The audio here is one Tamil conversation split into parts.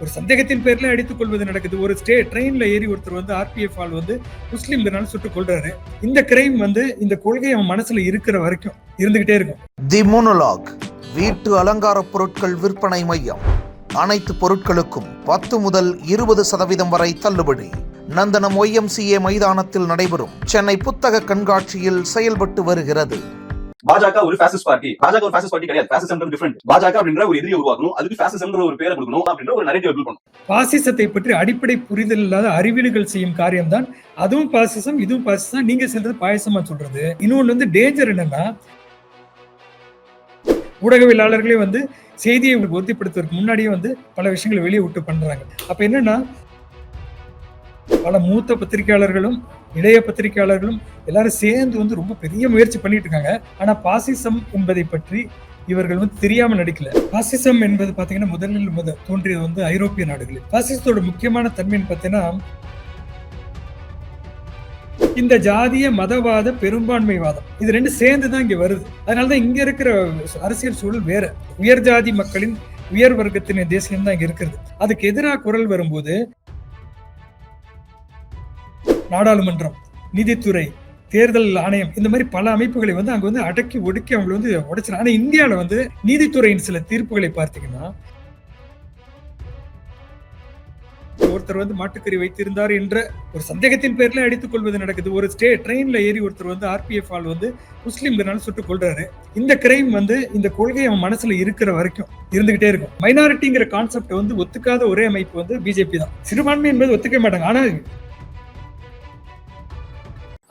ஒரு சந்தேகத்தின் பேர்ல அடித்துக் கொள்வது நடக்குது. ஒரு ஸ்டே ட்ரெயின்ல ஏறி ஒருத்தர் வந்து ஆர்பிஎஃப் ஆள் வந்து முஸ்லீம் சுட்டுக் கொள்றாரு இந்த கிரைம் வந்து இந்த கொள்கை அவன் மனசுல இருக்கிற வரைக்கும் இருந்துகிட்டே இருக்கும். தி மோனோலாக் வீட்டு அலங்கார பொருட்கள் விற்பனை மையம். அனைத்து பொருட்களுக்கும் பத்து முதல் இருபது சதவீதம் வரை தள்ளுபடி. நந்தனம் ஒய்எம்சிஏ மைதானத்தில் நடைபெறும். சென்னை புத்தக கண்காட்சியில் செயல்பட்டு வருகிறது. பாஜக ஒரு ஃபேசிஸ்ட் பார்ட்டி பாஜக ஒரு ஃபேசிஸ்ட் பார்ட்டி கிடையாது. டிஃபரெண்ட் பாஜக அப்படின்ற ஒரு எதிரியை உருவாக்கணும். அதுக்கு ஃபேசிசம்ன்ற ஒரு பேரை கொடுக்கணும் அப்படின்ற ஒரு நரேட்டிவ் பில்ட் பண்ணணும். பாசிசத்தை பற்றி அடிப்படை புரிதல் இல்லாத அறிவியல்கள் செய்யும் காரியம் தான் அதுவும் பாசிசம் இதுவும் பாசிசம் நீங்க சொல்றது பாயசமா சொல்றது. இன்னொன்னு வந்து டேஞ்சர் என்னன்னா ஊடகவியலாளர்களே வந்து செய்தியை உறுதிப்படுத்துவதற்கு முன்னாடியே வந்து பல விஷயங்களை வெளியே விட்டு பண்றாங்க. அப்ப என்னன்னா பல மூத்த பத்திரிகையாளர்களும் இளைய பத்திரிகையாளர்களும் எல்லாரும் சேர்ந்து வந்து ரொம்ப பெரிய முயற்சி பண்ணிட்டு இருக்காங்க. ஆனா பாசிசம் என்பதை பற்றி இவர்கள் வந்து தெரியாம நடிக்கல. பாசிசம் என்பது பாத்தீங்கன்னா முதலில் முத தோன்றியது வந்து ஐரோப்பிய நாடுகளில். பாசிசத்தோட முக்கியமான தன்மைன்னு பார்த்தீங்கன்னா இந்த ஜாதிய மதவாத பெரும்பான்மைவாதம். இது ரெண்டு சேர்ந்து தான் இங்க வருது. அதனாலதான் இங்க இருக்கிற அரசியல் சூழல் வேற. உயர் ஜாதி மக்களின் உயர் வர்க்கத்தின் தேசியம் தான் இங்க இருக்கிறது. அதுக்கு எதிராக குரல் வரும்போது நாடாளுமன்றம் நிதித்துறை தேர்தல் ஆணையம் இந்த மாதிரி பல அமைப்புகளை வந்து அங்க வந்து அடக்கி ஒடுக்கி அவங்களை வந்து உடைச்சிடும் ஆனா இந்தியாவில வந்து நீதித்துறையின் சில தீர்ப்புகளை பார்த்தீங்கன்னா ஒருத்தர் வந்து மாட்டுக்கறி வைத்திருந்தார் என்ற ஒரு சந்தேகத்தின் பேர்ல அடித்துக் கொள்வது நடக்குது. ஒரு ஸ்டே ட்ரெயின்ல ஏறி ஒருத்தர் வந்து ஆர்பிஎஃப் ஆள் வந்து முஸ்லீம்கனால சுட்டுக் கொள்றாரு இந்த கிரைம் வந்து இந்த கொள்கை அவன் மனசுல இருக்கிற வரைக்கும் இருந்துகிட்டே இருக்கும். மைனாரிட்டிங்கிற கான்செப்ட் வந்து ஒத்துக்காத ஒரே அமைப்பு வந்து பிஜேபி தான். சிறுபான்மை என்பது ஒத்துக்க மாட்டாங்க. ஆனா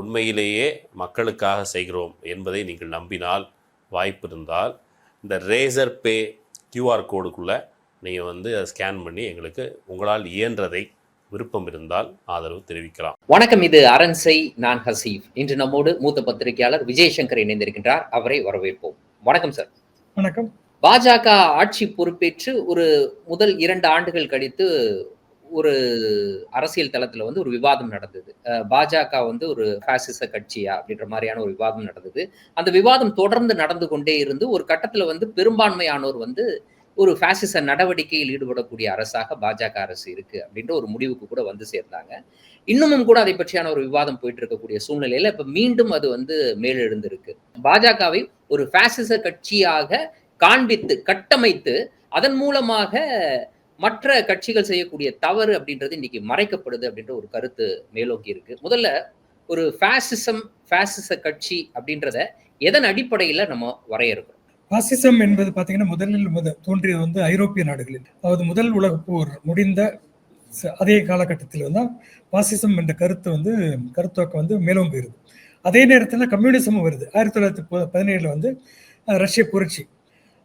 உண்மையிலேயே மக்களுக்காக செய்கிறோம் என்பதை நீங்கள் நம்பினால் வாய்ப்பு இருந்தால் இந்த ரேசர் பே கியூஆர் கோடுக்குள்ளே நீங்கள் வந்து அதை ஸ்கேன் பண்ணி எங்களுக்கு உங்களால் இயன்றதை விருப்பம் இருந்தால் ஆதரவு தெரிவிக்கலாம். வணக்கம் இது அரண்சை நான் ஹசீஃப். இன்று நம்மோடு மூத்த பத்திரிகையாளர் விஜயசங்கர் இணைந்திருக்கின்றார். அவரை வரவேற்போம். வணக்கம் சார் வணக்கம். பாஜக ஆட்சி பொறுப்பேற்று ஒரு முதல் இரண்டு ஆண்டுகள் கழித்து ஒரு அரசியல் தளத்துல வந்து ஒரு விவாதம் நடந்தது. பாஜக வந்து ஒரு பாசிச கட்சியா அப்படின்ற மாதிரியான ஒரு விவாதம் நடந்தது. அந்த விவாதம் தொடர்ந்து நடந்து கொண்டே இருந்து ஒரு கட்டத்துல வந்து பெரும்பான்மையானோர் வந்து ஒரு பாசிச நடவடிக்கையில் ஈடுபடக்கூடிய அரசாக பாஜக அரசு இருக்கு அப்படின்ற ஒரு முடிவுக்கு கூட வந்து சேர்ந்தாங்க. இன்னமும் கூட அதை பற்றியான ஒரு விவாதம் போயிட்டு இருக்கக்கூடிய சூழ்நிலையில இப்ப மீண்டும் அது வந்து மேலெழுந்திருக்கு. பாஜகவை ஒரு பாசிச கட்சியாக காண்பித்து கட்டமைத்து அதன் மூலமாக மற்ற கட்சிகள் செய்யக்கூடிய தவறு அப்படின்றது இன்னைக்கு மறைக்கப்படுது அப்படின்ற ஒரு கருத்து மேலோக்கி இருக்கு. முதல்ல ஒரு ஃபேசிசம் ஃபேசிச கட்சி அப்படின்றத எதன் அடிப்படையில நம்ம வரையறுக்கிறோம்? பாசிசம் என்பது பார்த்தீங்கன்னா முதலில் முத தோன்றியது வந்து ஐரோப்பிய நாடுகளில். அதாவது முதல் உலக போர் முடிந்த அதே காலகட்டத்தில் தான் பாசிசம் என்ற கருத்து வந்து கருத்தாக்கம் வந்து மேலோங்குகிறது அதே நேரத்தில் கம்யூனிசமும் வருது. ஆயிரத்தி தொள்ளாயிரத்தி பதினேழில் வந்து ரஷ்ய புரட்சி.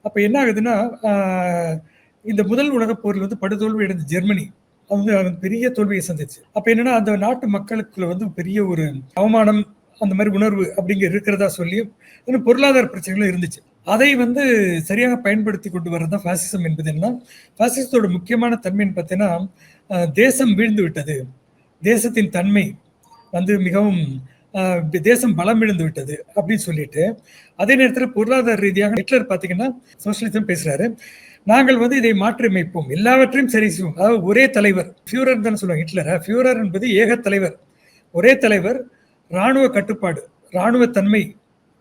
அப்போ என்ன ஆகுதுன்னா இந்த முதல் உலகப் போரில் வந்து படுதோல்வி அடைந்த ஜெர்மனி அது வந்து அது பெரிய தோல்வியை சந்திச்சு. அப்போ என்னன்னா அந்த நாட்டு மக்களுக்குள்ள வந்து பெரிய ஒரு அவமானம் அந்த மாதிரி உணர்வு அப்படிங்க இருக்கிறதா சொல்லி இன்னும் பொருளாதார பிரச்சனைகளும் இருந்துச்சு. அதை வந்து சரியாக பயன்படுத்தி கொண்டு வர்றது தான் ஃபாசிசம் என்பது என்ன? ஃபாசிசத்தோட முக்கியமான தன்மைன்னு பார்த்தீங்கன்னா தேசம் வீழ்ந்து விட்டது. தேசத்தின் தன்மை வந்து மிகவும் தேசம் பலம் இழந்து விட்டது அப்படின்னு சொல்லிட்டு அதே நேரத்தில் பொருளாதார ரீதியாக ஹிட்லர் பார்த்தீங்கன்னா சோசியலிசம் பேசுறாரு. நாங்கள் வந்து இதை மாற்றியமைப்போம். எல்லாவற்றையும் சரி செய்வோம். அதாவது ஒரே தலைவர் ஃபியூரர் தான் சொல்லுவாங்க ஹிட்லரை. ஃபியூரர் என்பது ஏக தலைவர். ஒரே தலைவர் இராணுவ கட்டுப்பாடு இராணுவ தன்மை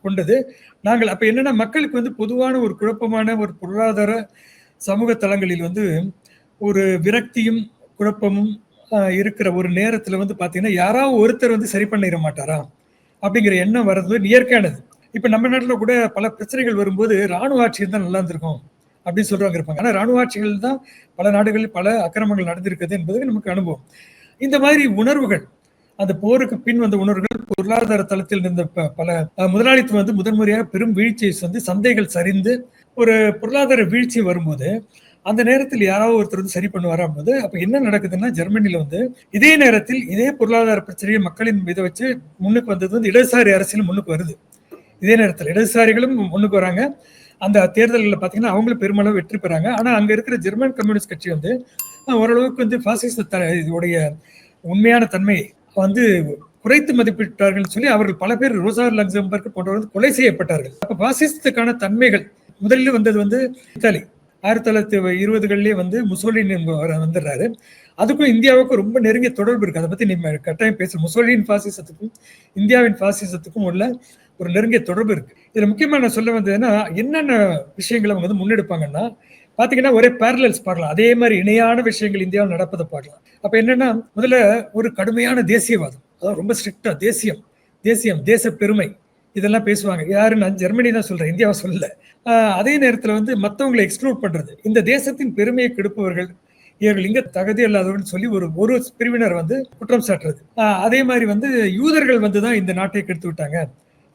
கொண்டது. நாங்கள் அப்போ என்னன்னா மக்களுக்கு வந்து பொதுவான ஒரு குழப்பமான ஒரு பொருளாதார சமூக தளங்களில் வந்து ஒரு விரக்தியும் குழப்பமும் இருக்கிற ஒரு நேரத்தில் வந்து பார்த்தீங்கன்னா யாராவது ஒருத்தர் வந்து சரி பண்ணிட மாட்டாரா? அப்படிங்கிற எண்ணம் வர்றது இயற்கையானது. இப்போ நம்ம நாட்டில் கூட பல பிரச்சனைகள் வரும்போது ராணுவ ஆட்சி தான் நல்லா இருந்திருக்கும். அப்படின்னு சொல்றவங்க இருப்பாங்க. ஆனால் ராணுவ ஆட்சிகள் தான் பல நாடுகளில் பல அக்கிரமங்கள் நடந்திருக்குது என்பது நமக்கு அனுபவம். இந்த மாதிரி உணர்வுகள் அந்த போருக்கு பின் வந்த உணர்வுகள் பொருளாதார தளத்தில் இருந்த ப- பல முதலாளித்துவம் வந்து முதன்முறையாக பெரும் வீழ்ச்சியை வந்து சந்தைகள் சரிந்து ஒரு பொருளாதார வீழ்ச்சி வரும்போது அந்த நேரத்தில் யாராவது ஒருத்தர் வந்து சரி பண்ணுவாரா போது அப்ப என்ன நடக்குதுன்னா ஜெர்மனியில் வந்து இதே நேரத்தில் இதே பொருளாதார பிரச்சனையை மக்களின் இதை வச்சு முன்னுக்கு வந்தது வந்து இடதுசாரி அரசியல் முன்னுக்கு வருது. இதே நேரத்தில் இடதுசாரிகளும் முன்னுக்கு வராங்க. அந்த தேர்தலில் பார்த்தீங்கன்னா அவங்களும் பெருமளவு வெற்றி பெறாங்க. ஆனால் அங்கே இருக்கிற ஜெர்மன் கம்யூனிஸ்ட் கட்சி வந்து ஓரளவுக்கு வந்து பாசிச த இதோடைய உண்மையான தன்மை வந்து குறைத்து மதிப்பிட்டார்கள் சொல்லி அவர்கள் பல பேர் ரோசார் லக்சம்பர்க் போன்றவர்கள் வந்து கொலை செய்யப்பட்டார்கள். அப்போ பாசிசத்துக்கான தன்மைகள் முதலில் வந்தது வந்து இத்தாலி. ஆயிரத்தி தொள்ளாயிரத்தி இருபதுகளிலே வந்து முசோலின் என்பவர் வந்துடுறாரு. அதுக்கும் இந்தியாவுக்கும் ரொம்ப நெருங்கிய தொடர்பு இருக்குது அதை பற்றி நீங்க கட்டாயம் பேச முசோலின் பாசிசத்துக்கும் இந்தியாவின் பாசிசத்துக்கும் உள்ள ஒரு நெருங்கிய தொடர்பு இருக்கு. இதுல முக்கியமா நான் சொல்ல வந்ததுன்னா என்னென்ன விஷயங்களை அவங்க வந்து முன்னெடுப்பாங்கன்னா பாத்தீங்கன்னா ஒரே பேரலல்ஸ் பார்க்கலாம் அதே மாதிரி இணையான விஷயங்கள் இந்தியாவில் நடப்பதை பார்க்கலாம் அப்ப என்னன்னா முதல்ல ஒரு கடுமையான தேசியவாதம். அதாவது ரொம்ப ஸ்ட்ரிக்டா தேசியம். தேசியம் தேச பெருமை. இதெல்லாம் பேசுவாங்க. யாரு நான் ஜெர்மனி தான் சொல்றேன் இந்தியாவை சொல்லல. அதே நேரத்துல வந்து மத்தவங்களை எக்ஸ்க்ளூட் பண்றது. இந்த தேசத்தின் பெருமையை கெடுப்பவர்கள் இவர்கள் இங்க தகுதி இல்லாதவர்கள் சொல்லி ஒரு ஒரு பிரிவினர் வந்து குற்றம் சாட்டுறது. அதே மாதிரி வந்து யூதர்கள் வந்து தான் இந்த நாட்டை கெடுத்து விட்டாங்க.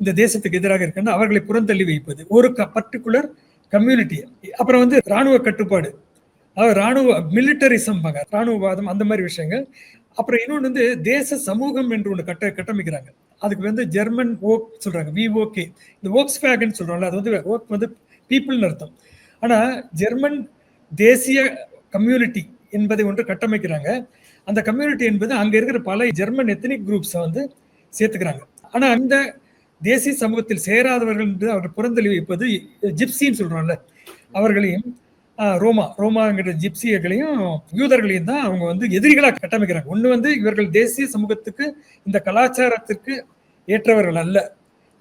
இந்த தேசத்துக்கு எதிராக இருக்குன்னு அவர்களை புறந்தள்ளி வைப்பது. ஒரு பர்டிகுலர் கம்யூனிட்டி அப்புறம் வந்து ராணுவ கட்டுப்பாடு. அதாவது ராணுவ மிலிட்டரிசம் ராணுவவாதம் அந்த மாதிரி விஷயங்கள். அப்புறம் இன்னொன்று வந்து தேச சமூகம் என்று ஒன்று கட்ட கட்டமைக்கிறாங்க. அதுக்கு வந்து ஜெர்மன் ஓக் சொல்றாங்க. விஓகே இந்த ஓக்ஸ் வேகன் சொல்றோம்ல அது வந்து ஓக் வந்து பீப்புள்னு அர்த்தம். ஆனால் ஜெர்மன் தேசிய கம்யூனிட்டி என்பதை ஒன்று கட்டமைக்கிறாங்க. அந்த கம்யூனிட்டி என்பது அங்கே இருக்கிற பல ஜெர்மன் எத்தனிக் குரூப்ஸை வந்து சேர்த்துக்கிறாங்க. ஆனால் அந்த தேசிய சமூகத்தில் சேராதவர்கள் என்று அவர் புறந்தள்ளி வைப்பது ஜிப்சின்னு சொல்கிறோம்ல அவர்களையும் ரோமா ரோமாங்கிற ஜிப்சியர்களையும் யூதர்களையும் தான் அவங்க வந்து எதிரிகளாக கட்டமைக்கிறாங்க. ஒன்று வந்து இவர்கள் தேசிய சமூகத்துக்கு இந்த கலாச்சாரத்திற்கு ஏற்றவர்கள் அல்ல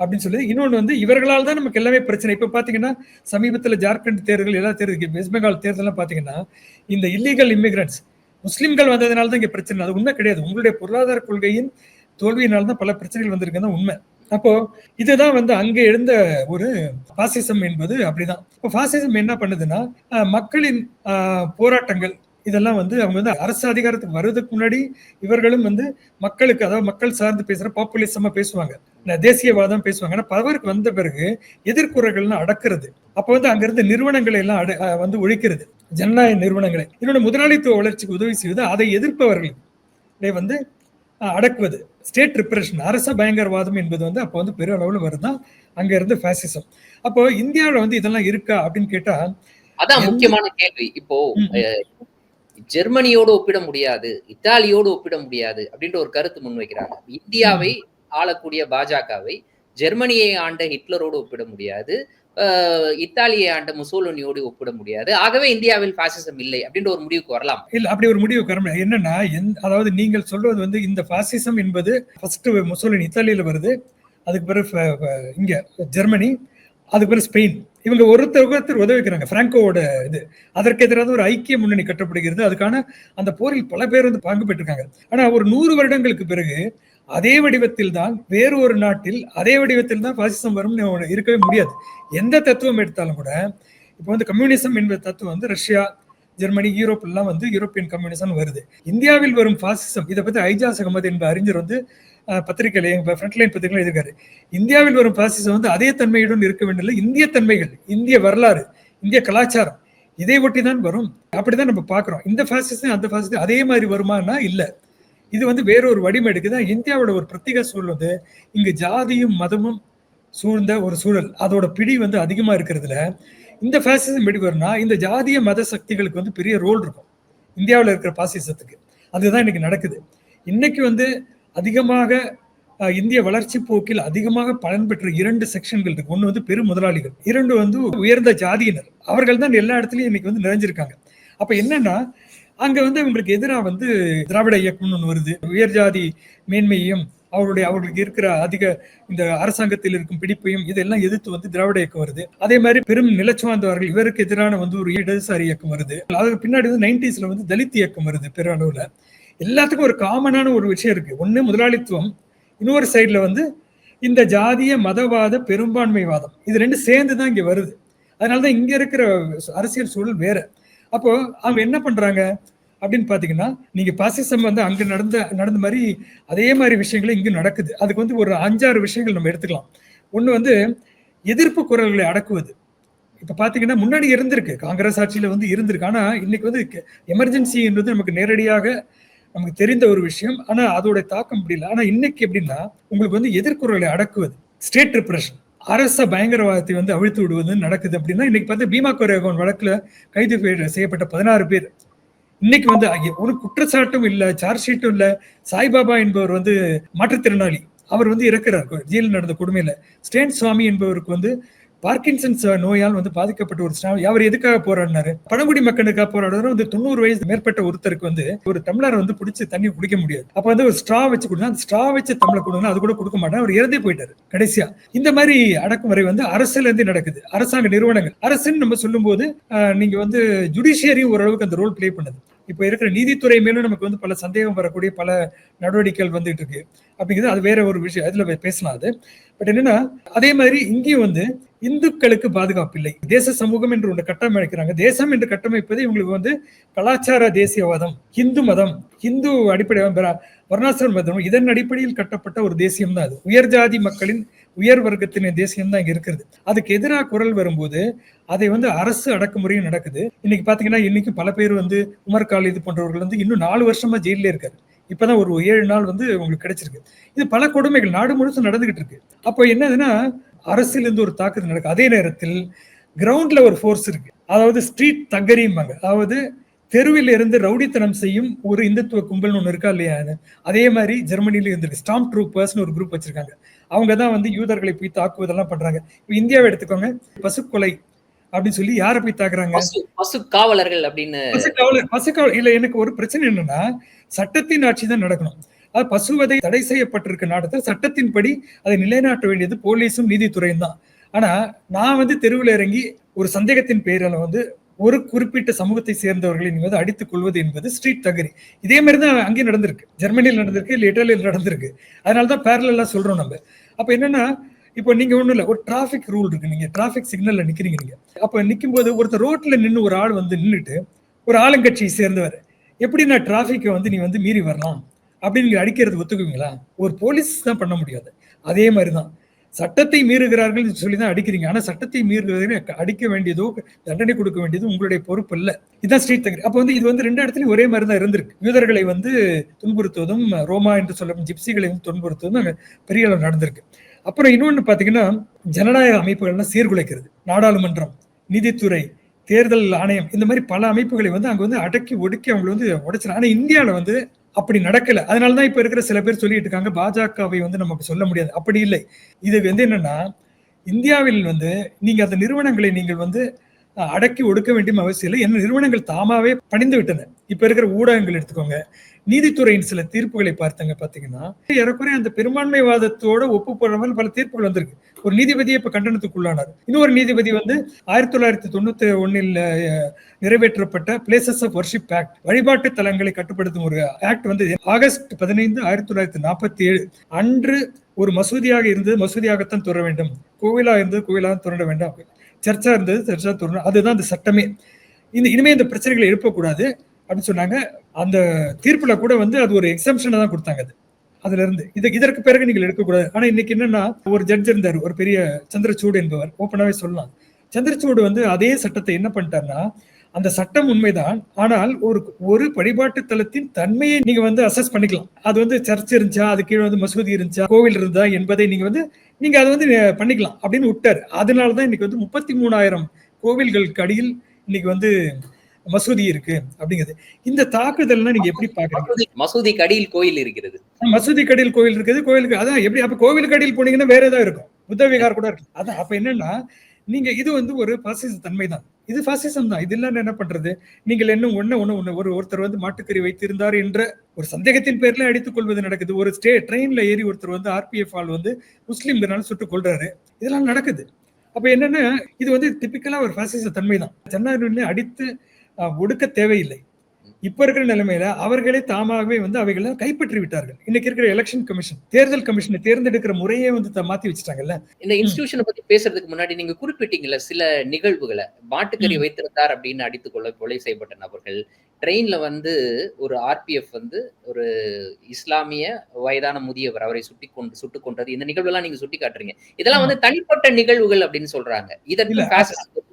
அப்படின்னு சொல்லி இன்னொன்று வந்து இவர்களால் தான் நமக்கு எல்லாமே பிரச்சனை. இப்போ பார்த்தீங்கன்னா சமீபத்தில் ஜார்க்கண்ட் தேர்தல் எல்லா தேர்தல் வெஸ்ட் பெங்கால் தேர்தலாம் பார்த்தீங்கன்னா இந்த இல்லீகல் இமிகிரண்ட்ஸ் முஸ்லீம்கள் வந்ததுனால தான் இங்கே பிரச்சனை. அது உண்மை கிடையாது. உங்களுடைய பொருளாதார கொள்கையின் தோல்வியினால் தான் பல பிரச்சனைகள் வந்திருக்கு தான் உண்மை. அப்போ இதுதான் வந்து அங்க எழுந்த ஒரு பாசிசம் என்பது அப்படிதான். இப்போ பாசிசம் என்ன பண்ணுதுன்னா மக்களின் போராட்டங்கள் இதெல்லாம் வந்து அவங்க வந்து அரசு அதிகாரத்துக்கு வர்றதுக்கு முன்னாடி இவர்களும் வந்து மக்களுக்கு அதாவது மக்கள் சார்ந்து பேசுற பாப்புலிசமா பேசுவாங்க. தேசியவாதம் பேசுவாங்க. ஆனா பவருக்கு வந்த பிறகு எதிர்குறர்கள்லாம் அடக்குறது. அப்ப வந்து அங்க இருந்த நிறுவனங்களை எல்லாம் அட- வந்து ஒழிக்கிறது. ஜனநாயக நிறுவனங்களை. இதனோட முதலாளித்துவ வளர்ச்சிக்கு உதவி செய்வது அதை எதிர்ப்பவர்கள் வந்து அடக்குவது. ஸ்டேட் ரிப்ரஷன் அரச பயங்கரவாதம் என்பது வந்து அப்போ வந்து பெரிய அளவில் வருதான் அங்க இருந்து ஃபேசிசம் அப்போ இந்தியாவில் வந்து இதெல்லாம் இருக்கா அப்படின்னு கேட்டா அதான் முக்கியமான கேள்வி. இப்போ ஜெர்மனியோடு ஒப்பிட முடியாது இத்தாலியோடு ஒப்பிட முடியாது அப்படின்ற ஒரு கருத்து முன்வைக்கிறாங்க. இந்தியாவை ஆளக்கூடிய பாஜகவை ஜெர்மனியை ஆண்ட ஹிட்லரோடு ஒப்பிட முடியாது இத்தாலியை ஆண்ட முசோலனியோடு ஒப்பிட முடியாது. ஆகவே இந்தியாவில் பாசிசம் இல்லை அப்படின்ற ஒரு முடிவுக்கு வரலாம்? இல்ல அப்படி ஒரு முடிவு வர என்னன்னா அதாவது நீங்கள் சொல்வது வந்து இந்த பாசிசம் என்பது ஃபர்ஸ்ட் முசோலினி இத்தாலியில வருது அதுக்கு பிறகு இங்க ஜெர்மனி அதுக்கு பிறகு ஸ்பெயின். இவங்க ஒருத்தர் ஒருத்தர் உதவிக்கிறாங்க. பிராங்கோவோட இது. அதற்கு எதிராக ஒரு ஐக்கிய முன்னணி கட்டப்படுகிறது. அதுக்கான அந்த போரில் பல பேர் வந்து பங்கு பெற்றிருக்காங்க. ஆனா ஒரு நூறு வருடங்களுக்கு பிறகு அதே வடிவத்தில் தான் வேறு ஒரு நாட்டில் அதே வடிவத்தில் தான் பாசிசம் வரும்னு இருக்கவே முடியாது. எந்த தத்துவம் எடுத்தாலும் கூட இப்போ வந்து கம்யூனிசம் என்ற தத்துவம் வந்து ரஷ்யா ஜெர்மனி யூரோப் எல்லாம் வந்து யூரோப்பியன் கம்யூனிசம் வருது. இந்தியாவில் வரும் பாசிசம் இதை பத்தி ஐஜாஸ் அகமது என்ப அறிஞர் வந்து அஹ், பத்திரிகையில எங்க ஃப்ரண்ட்லைன் பத்திரிகையில இருக்காரு இந்தியாவில் வரும் பாசிசம் வந்து அதே தன்மையுடன் இருக்க வேண்டிய இந்திய தன்மைகள் இந்திய வரலாறு இந்திய கலாச்சாரம் இதை ஒட்டி தான் வரும். அப்படிதான் நம்ம பார்க்குறோம். இந்த பாசிசம் அந்த பாசிசம் அதே மாதிரி வருமானா? இல்லை. இது வந்து வேறொரு வடிவம் எடுக்குது இந்தியாவோட ஒரு பிரத்யேக சூழல் வந்து இங்கு ஜாதியும் மதமும் சூழ்ந்த ஒரு சூழல். அதோட பிடி வந்து அதிகமாக இருக்கிறதுல. இந்த ஃபேசிசம் எப்படி வரும்னா இந்த ஜாதிய மத சக்திகளுக்கு வந்து பெரிய ரோல் இருக்கும். இந்தியாவில் இருக்கிற பாசிசத்துக்கு அதுதான் இன்னைக்கு நடக்குது. இன்னைக்கு வந்து அதிகமாக இந்திய வளர்ச்சி போக்கில் அதிகமாக பலன் பெற்ற இரண்டு செக்ஷன்கள் இருக்கு. ஒன்று வந்து பெரு முதலாளிகள். இரண்டு வந்து உயர்ந்த ஜாதியினர். அவர்கள் தான் எல்லா இடத்துலையும் இன்னைக்கு வந்து நிறைஞ்சிருக்காங்க. அப்ப என்னன்னா அங்க வந்து இவங்களுக்கு எதிராக வந்து திராவிட இயக்கம்னு ஒன்று வருது. உயர் ஜாதி மேன்மையையும் அவருடைய அவர்களுக்கு இருக்கிற அதிக இந்த அரசாங்கத்தில் இருக்கும் பிடிப்பையும் இதெல்லாம் எதிர்த்து வந்து திராவிட இயக்கம் வருது. அதே மாதிரி பெரும் நிலச்சுவார்ந்தவர்கள் இவருக்கு எதிரான வந்து ஒரு இடதுசாரி இயக்கம் வருது. அதுக்கு பின்னாடி வந்து நைன்டிஸ்ல வந்து தலித் இயக்கம் வருது பெரு அளவுல எல்லாத்துக்கும் ஒரு காமனான ஒரு விஷயம் இருக்கு. ஒன்று முதலாளித்துவம் இன்னொரு சைடுல வந்து இந்த ஜாதிய மதவாத பெரும்பான்மைவாதம். இது ரெண்டு சேர்ந்து தான் இங்கே வருது. அதனால தான் இங்க இருக்கிற அரசியல் சூழல் வேற. அப்போ அவங்க என்ன பண்றாங்க? அப்படின்னு பார்த்தீங்கன்னா நீங்கள் பாசிசம் வந்து அங்கே நடந்த நடந்த மாதிரி அதே மாதிரி விஷயங்கள் இங்கே நடக்குது. அதுக்கு வந்து ஒரு அஞ்சாறு விஷயங்கள் நம்ம எடுத்துக்கலாம். ஒன்று வந்து எதிர்ப்பு குரல்களை அடக்குவது. இப்போ பார்த்தீங்கன்னா முன்னாடி இருந்திருக்கு. காங்கிரஸ் ஆட்சியில் வந்து இருந்திருக்கு. ஆனால் இன்னைக்கு வந்து எமர்ஜென்சின்றது நமக்கு நேரடியாக நமக்கு தெரிந்த ஒரு விஷயம். ஆனால் அதோட தாக்கம் முடியல ஆனால் இன்னைக்கு எப்படின்னா உங்களுக்கு வந்து எதிர்குறலை அடக்குவது. ஸ்டேட் ரிப்ரஷன் அரச பயங்கரவாதத்தை வந்து அவிழ்த்து விடுவது நடக்குது. அப்படின்னா இன்னைக்கு பார்த்து பீமா கோரேகோன் வழக்கில் கைது செய்யப்பட்ட பதினாறு பேர். இன்னைக்கு வந்து ஒரு குற்றச்சாட்டும் இல்ல சார்ஜ் ஷீட்டும் இல்ல. சாய்பாபா என்பவர் வந்து மாற்றுத்திறனாளி. அவர் வந்து இறக்குறார். ஜெயிலில் நடந்த கொடுமையில. ஸ்டேன் சுவாமி என்பவருக்கு வந்து பார்க்கின்சன்ஸ் நோயால் வந்து பாதிக்கப்பட்ட ஒரு அவர் எதுக்காக போராடினாரு? பழங்குடி மக்களுக்காக போராடுறவர் வந்து தொண்ணூறு வயசு மேற்பட்ட ஒருத்தருக்கு வந்து ஒரு தமிழரை வந்து பிடிச்சி தண்ணி குடிக்க முடியாது. அப்ப வந்து ஒரு ஸ்ட்ரா வச்சு கொடுத்தா அந்த ஸ்ட்ரா வச்சு தமிழை கொடுங்க அது கூட கொடுக்க மாட்டேன் அவர் இறந்தே போயிட்டாரு கடைசியா. இந்த மாதிரி அடக்குமுறை வந்து அரசுல இருந்து நடக்குது. அரசாங்க நிறுவனங்கள். அரசுன்னு நம்ம சொல்லும்போது போது நீங்க வந்து ஜுடிஷியரி ஓரளவுக்கு அந்த ரோல் ப்ளே பண்ணுது. இப்போ இருக்கிற நீதித்துறை மேலும் நமக்கு வந்து பல சந்தேகம் வரக்கூடிய பல நடவடிக்கைகள் வந்துட்டு இருக்கு. அப்படிங்கிறது அது வேற ஒரு விஷயம். அதுல பேசலாம் அது. பட் என்னன்னா அதே மாதிரி இங்கேயும் வந்து இந்துக்களுக்கு பாதுகாப்பு இல்லை. தேச சமூகம் என்று ஒன்று கட்டமைக்கிறாங்க. தேசம் என்று கட்டமைப்பது இவங்களுக்கு வந்து கலாச்சார தேசியவாதம் இந்து மதம் இந்து அடிப்படை வர்ணாசிரம் வர்ணாசிரம மதம் இதன் அடிப்படையில் கட்டப்பட்ட ஒரு தேசியம் தான் அது. உயர் ஜாதி மக்களின் உயர் வர்க்கத்தின் தேசியம் தான் இங்க இருக்கிறது. அதுக்கு எதிராக குரல் வரும்போது அதை வந்து அரசு அடக்குமுறையும் நடக்குது. இன்னைக்கு பாத்தீங்கன்னா இன்னைக்கு பல பேர் வந்து உமர் காலிது போன்றவர்கள் வந்து இன்னும் நாலு வருஷமா ஜெயிலே இருக்காரு. இப்பதான் ஒரு ஏழு நாள் வந்து உங்களுக்கு கிடைச்சிருக்கு. இது பல கொடுமைகள் நாடு முழுசும் நடந்துகிட்டு இருக்கு. அப்போ என்னதுன்னா அரசியல் இருந்து ஒரு தாக்குதல் நடக்கு. அதே நேரத்தில் கிரவுண்ட்ல ஒரு ஃபோர்ஸ் இருக்கு. அதாவது ஸ்ட்ரீட் தங்கரிம்பாங்க. அதாவது தெருவில் இருந்து ரவுடித்தனம் செய்யும் ஒரு இந்துத்துவ கும்பல்னு ஒன்று இருக்கா இல்லையா அதே? மாதிரி ஜெர்மனில இருந்திருக்கு. ஸ்டாம்ப் ட்ரூப்பர்ஸ்னு ஒரு குரூப் வச்சிருக்காங்க. அவங்க தான் வந்து யூதர்களை போய் தாக்குவதெல்லாம் பண்றாங்க. இப்போ இந்தியாவை எடுத்துக்கோங்க. பசுக்கொலை அப்படின்னு சொல்லி யாரை போய் தாக்குறாங்க பசு பசு காவலர்கள் அப்படின்னு. பசுக்காவலர் பசுக்காவலர் இல்ல எனக்கு ஒரு பிரச்சனை என்னன்னா சட்டத்தின் ஆட்சி தான் நடக்கணும். அது பசுவதை தடை செய்யப்பட்டிருக்க நாட்டத்தில் சட்டத்தின்படி அதை நிலைநாட்ட வேண்டியது போலீஸும் நீதித்துறையும் தான். ஆனா நான் வந்து தெருவில் இறங்கி ஒரு சந்தேகத்தின் பேரில் வந்து ஒரு குறிப்பிட்ட சமூகத்தை சேர்ந்தவர்களை நீங்க வந்து அடித்துக் கொள்வது என்பது ஸ்ட்ரீட் தகரி. இதே மாதிரி தான் அங்கேயும் நடந்திருக்கு. ஜெர்மனியில் நடந்திருக்கு இல்லை இட்டாலியில் நடந்திருக்கு. அதனால தான் பேரலா சொல்றோம் நம்ம. அப்போ என்னன்னா இப்போ நீங்க ஒன்றும் இல்லை ஒரு டிராஃபிக் ரூல் இருக்கு நீங்க. டிராஃபிக் சிக்னல்ல நிற்கிறீங்க நீங்க. அப்போ நிற்கும் போது ஒருத்தர் ரோட்டில் நின்று ஒரு ஆள் வந்து நின்றுட்டு ஒரு ஆளுங்கட்சியை சேர்ந்தவர் எப்படி நான் டிராஃபிக்கை வந்து நீ வந்து மீறி வரலாம் அப்படின்னு நீங்க அடிக்கிறது ஒத்துக்குவீங்களா? ஒரு போலீஸ் தான் பண்ண முடியாது. அதே மாதிரி தான். சட்டத்தை மீறுகிறார்கள் சொல்லி தான் அடிக்கிறீங்க. ஆனால் சட்டத்தை மீறுகிறதை அடிக்க வேண்டியதோ தண்டனை கொடுக்க வேண்டியது உங்களுடைய பொறுப்பு இல்ல. இதுதான் ஸ்ட்ரீட் தகரி. அப்போ வந்து இது வந்து ரெண்டு இடத்துலயும் ஒரே மாதிரி தான் இருந்திருக்கு. யூதர்களை வந்து துன்புறுத்துவதும் ரோமா என்று சொல்லும் ஜிப்சிகளை வந்து துன்புறுத்துவதும் அங்கே பெரிய அளவு நடந்திருக்கு. அப்புறம் இன்னொன்று பார்த்தீங்கன்னா ஜனநாயக அமைப்புகள்லாம் சீர்குலைக்கிறது. நாடாளுமன்றம் நீதித்துறை தேர்தல் ஆணையம் இந்த மாதிரி பல அமைப்புகளை வந்து அங்கே வந்து அடக்கி ஒடுக்கி அவங்களை வந்து உடைச்சிடும் ஆனால் இந்தியாவில் வந்து அப்படி நடக்கல. அதனால தான் இப்ப இருக்கிற சில பேர் சொல்லிட்டு இருக்காங்க பாஜகவை வந்து நமக்கு சொல்ல முடியாது. அப்படி இல்லை. இது வந்து என்னன்னா இந்தியாவில் வந்து நீங்க அந்த நிறுவனங்களை நீங்கள் வந்து அஹ், அடக்கி ஒடுக்க வேண்டிய அவசியம் இல்லை. என்ன நிறுவனங்கள் தாமாவே பணிந்து விட்டன. இப்ப இருக்கிற ஊடகங்கள் எடுத்துக்கோங்க. நீதித்துறையின் சில தீர்ப்புகளை பார்த்தங்க பாத்தீங்கன்னா ஏறக்குறைய அந்த பெரும்பான்மைவாதத்தோட ஒப்பு போடாமல் பல தீர்ப்புகள் வந்திருக்கு. ஒரு நீதிபதியை இப்ப கண்டனத்துக்குள்ளானார். இன்னொரு நீதிபதி வந்து ஆயிரத்தி தொள்ளாயிரத்தி தொண்ணூத்தி ஒன்னில் நிறைவேற்றப்பட்ட பிளேசஸ் ஆஃப் வர்ஷிப் ஆக்ட் வழிபாட்டு தலங்களை கட்டுப்படுத்தும் ஒரு ஆக்ட் வந்து ஆகஸ்ட் பதினைந்து ஆயிரத்தி தொள்ளாயிரத்தி நாற்பத்தி ஏழு. அன்று ஒரு மசூதியாக இருந்தது. மசூதியாகத்தான் துற வேண்டும். கோவிலா இருந்தது கோவிலாக துறட வேண்டாம். சர்ச்சா இருந்தது சர்ச்சா துறணும் அதுதான் அந்த சட்டமே. இந்த இனிமே இந்த பிரச்சனைகளை எழுப்பக்கூடாது அப்படின்னு சொன்னாங்க. அந்த தீர்ப்பில் கூட வந்து அது ஒரு எக்ஸம்ஷனை தான் கொடுத்தாங்க அது. அதுல இருந்து இது இதற்கு பிறகு நீங்கள் எடுக்கக்கூடாது. ஆனா இன்னைக்கு என்னன்னா ஒரு ஜட்ஜ் இருந்தார் ஒரு பெரிய சந்திரச்சூடு என்பவர். ஓப்பனாவே சொல்லலாம். சந்திரசூடு வந்து அதே சட்டத்தை என்ன பண்ணிட்டாருன்னா அந்த சட்டம் உண்மைதான். ஆனால் ஒரு ஒரு வழிபாட்டு தலத்தின் தன்மையை நீங்க வந்து அசஸ் பண்ணிக்கலாம். அது வந்து சர்ச் இருந்துச்சா அது கீழே வந்து மசூதி இருந்துச்சா கோவில் இருந்தா என்பதை நீங்க வந்து நீங்க அதை வந்து பண்ணிக்கலாம் அப்படின்னு விட்டாரு. அதனாலதான் இன்னைக்கு வந்து முப்பத்தி மூணாயிரம் கோவில்களுக்கு அடியில் இன்னைக்கு வந்து மசூதி இருக்கு அப்படிங்கிறது. இந்த தாக்குதல்னா நீங்க எப்படி பாக்குறீங்க? மசூதி அடியில் கோயில் இருக்கிறது. மசூதி கடையில் கோயில் இருக்குது. கோயிலுக்கு அதான் எப்படி அப்ப கோவில் கடையில் போனீங்கன்னா வேற ஏதாவது இருக்கும். புத்த விகார் கூட இருக்கு அதான் அப்ப என்னன்னா நீங்க இது வந்து ஒரு பாசிச தன்மை தான் இது பாசிசம் தான். இது இல்லைன்னு என்ன பண்றது? நீங்கள் என்ன ஒண்ணு ஒண்ணு ஒண்ணு ஒரு ஒருத்தர் வந்து மாட்டுக்கறி வைத்திருந்தார் என்ற ஒரு சந்தேகத்தின் பேர்ல அடித்துக் கொள்வது நடக்குது. ஒரு ஸ்டே ட்ரெயின்ல ஏறி ஒருத்தர் வந்து ஆர்பிஎஃப் ஆள் வந்து முஸ்லீம்னால சுட்டுக் கொள்றாரு இதெல்லாம் நடக்குது. அப்ப என்னன்னா இது வந்து டிபிக்கலா ஒரு பாசிச தன்மை தான் ஜனநாயகம் அடித்து ஒடுக்க தேவையில்லை. இப்ப இருக்கிற நிலைமையில அவர்களே தாமாகவே வந்து அவைகளை கைப்பற்றி விட்டார்கள். இன்னைக்கு இருக்கிற எலெக்ஷன் கமிஷன் தேர்தல் கமிஷனை தேர்ந்தெடுக்கிற முறையே வந்து மாத்தி வச்சுட்டாங்கல்ல? இந்த இன்ஸ்டிடியூஷனை பத்தி பேசுறதுக்கு முன்னாடி நீங்க குறிப்பிட்டீங்கல்ல சில நிகழ்வுகளை. மாட்டுக்கறி. வைத்திருந்தார் அப்படின்னு அடித்துக் கொள்ள கொலை செய்யப்பட்ட நபர்கள். ட்ரெயின்ல வந்து ஒரு ஆர்பிஎஃப் வந்து ஒரு இஸ்லாமிய வயதான முதியவர் அவரை சுட்டி கொண்டு சுட்டுக் கொண்டது இந்த நிகழ்வெல்லாம் நீங்க சுட்டி காட்டுறீங்க. இதெல்லாம் வந்து தனிப்பட்ட நிகழ்வுகள் அப்படின்னு சொல்றாங்க. இதற்கு